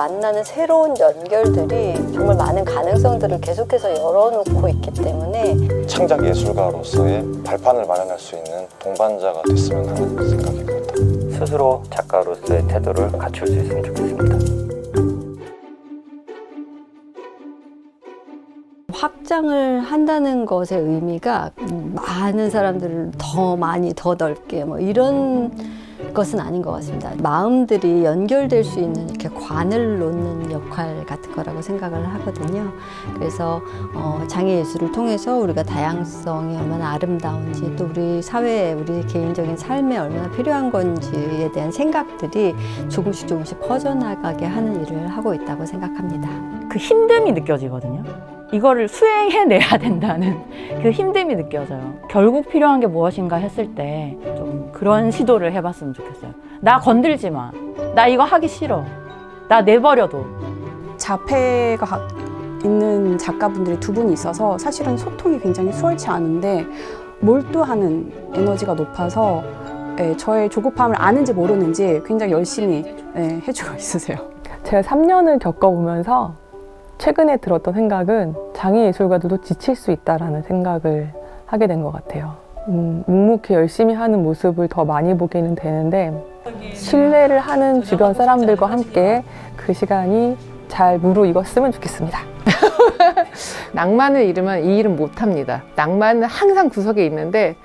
만나는 새로운 연결들이 정말 많은 가능성들을 계속해서 열어놓고 있기 때문에 창작 예술가로서의 발판을 마련할 수 있는 동반자가 됐으면 하는 생각입니다. 스스로 작가로서의 태도를 갖출 수 있으면 좋겠습니다. 확장을 한다는 것의 의미가 많은 사람들을 더 많이 더 넓게 뭐 이런 것은 아닌 것 같습니다. 마음들이 연결될 수 있는 이렇게 관을 놓는 역할 같은 거라고 생각을 하거든요. 그래서 어, 장애 예술을 통해서 우리가 다양성이 얼마나 아름다운지 또 우리 사회에 우리 개인적인 삶에 얼마나 필요한 건지에 대한 생각들이 조금씩 조금씩 퍼져나가게 하는 일을 하고 있다고 생각합니다. 그 힘듦이 느껴지거든요. 이거를 수행해내야 된다는 그 힘듦이 느껴져요. 결국 필요한 게 무엇인가 했을 때 좀 그런 시도를 해봤으면 좋겠어요. 나 건들지 마. 나 이거 하기 싫어. 나 내버려둬. 자폐가 가- 있는 작가분들이 두 분이 있어서 사실은 소통이 굉장히 수월치 않은데 몰두하는 에너지가 높아서 예, 저의 조급함을 아는지 모르는지 굉장히 열심히 예, 해주고 있으세요. 제가 3년을 겪어보면서 최근에 들었던 생각은 장애 예술가들도 지칠 수 있다라는 생각을 하게 된 것 같아요. 음, 묵묵히 열심히 하는 모습을 더 많이 보게는 되는데 신뢰를 하는 주변 사람들과 함께 그 시간이 잘 무르익었으면 좋겠습니다. 낭만을 잃으면 이 일은 못합니다. 낭만은 항상 구석에 있는데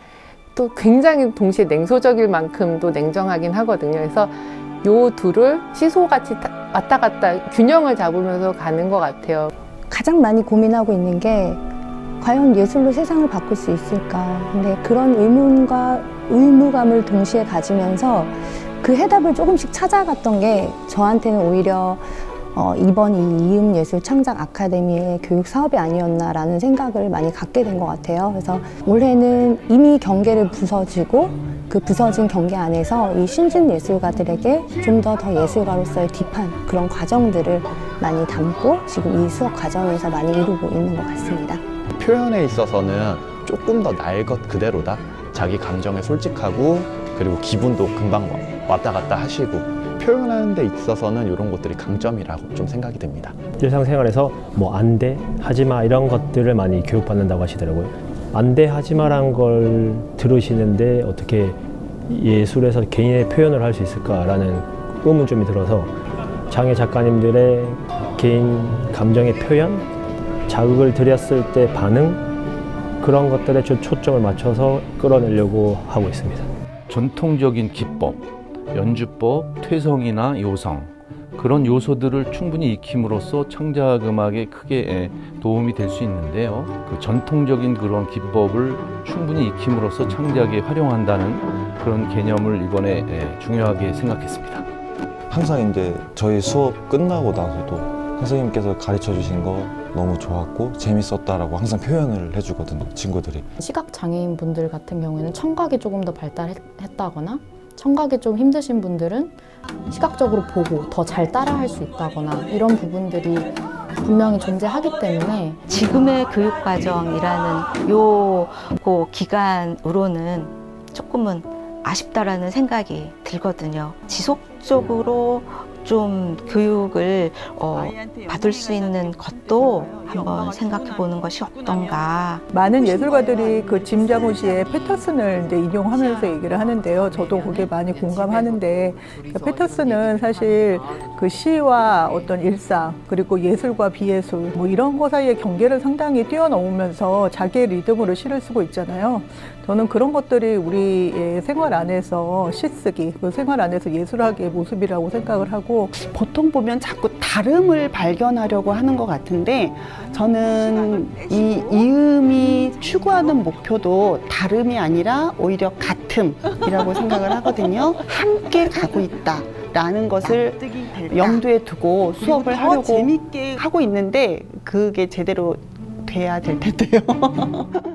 또 굉장히 동시에 냉소적일 만큼 또 냉정하긴 하거든요. 그래서 요 둘을 시소같이 다- 왔다 갔다 균형을 잡으면서 가는 것 같아요. 가장 많이 고민하고 있는 게 과연 예술로 세상을 바꿀 수 있을까. 근데 그런 의문과 의무감을 동시에 가지면서 그 해답을 조금씩 찾아갔던 게 저한테는 오히려 어, 이번 이 이음 예술 창작 아카데미의 교육 사업이 아니었나라는 생각을 많이 갖게 된 것 같아요. 그래서 올해는 이미 경계를 부서지고 그 부서진 경계 안에서 이 신진 예술가들에게 좀 더 더 예술가로서의 딥한 그런 과정들을 많이 담고 지금 이 수업 과정에서 많이 이루고 있는 것 같습니다. 표현에 있어서는 조금 더 나의 것 그대로다. 자기 감정에 솔직하고 그리고 기분도 금방 왔다 갔다 하시고 표현하는 데 있어서는 이런 것들이 강점이라고 좀 생각이 듭니다. 일상생활에서 뭐 안 돼, 하지 마 이런 것들을 많이 교육받는다고 하시더라고요. 안 돼, 하지 마란 걸 들으시는데 어떻게 예술에서 개인의 표현을 할 수 있을까라는 의문점이 들어서 장애 작가님들의 개인 감정의 표현, 자극을 드렸을 때 반응 그런 것들에 좀 초점을 맞춰서 끌어내려고 하고 있습니다. 전통적인 기법, 연주법, 퇴성이나 요성 그런 요소들을 충분히 익힘으로써 창작 음악에 크게 에, 도움이 될 수 있는데요. 그 전통적인 그런 기법을 충분히 익힘으로써 창작에 활용한다는 그런 개념을 이번에 에, 중요하게 생각했습니다. 항상 이제 저희 수업 끝나고 나서도 선생님께서 가르쳐 주신 거 너무 좋았고 재밌었다라고 항상 표현을 해주거든요 친구들이 시각 장애인 분들 같은 경우에는 청각이 조금 더 발달했다거나 청각이 좀 힘드신 분들은 시각적으로 보고 더 잘 따라할 수 있다거나 이런 부분들이 분명히 존재하기 때문에 지금의 교육 과정이라는 요그 기간으로는 조금은 아쉽다라는 생각이 들거든요. 지속적으로 좀 교육을 어, 받을 수 있는 것도 한번 생각해 보는 것이 어떤가. 많은 예술가들이 그 짐 자무시의 패터슨을 이제 인용하면서 얘기를 하는데요. 저도 거기에 많이 공감하는데 그 패터슨은 사실 그 시와 어떤 일상 그리고 예술과 비예술 뭐 이런 거 사이의 경계를 상당히 뛰어넘으면서 자기의 리듬으로 시를 쓰고 있잖아요. 저는 그런 것들이 우리의 생활 안에서 시쓰기, 그 생활 안에서 예술학의 모습이라고 생각을 하고 보통 보면 자꾸 다름을 발견하려고 하는 것 같은데 저는 이 이음이 추구하는 목표도 다름이 아니라 오히려 같음이라고 생각을 하거든요. 함께 가고 있다. 라는 것을 염두에 두고 수업을 하려고 재밌게 하고 있는데 그게 제대로 돼야 될 텐데요.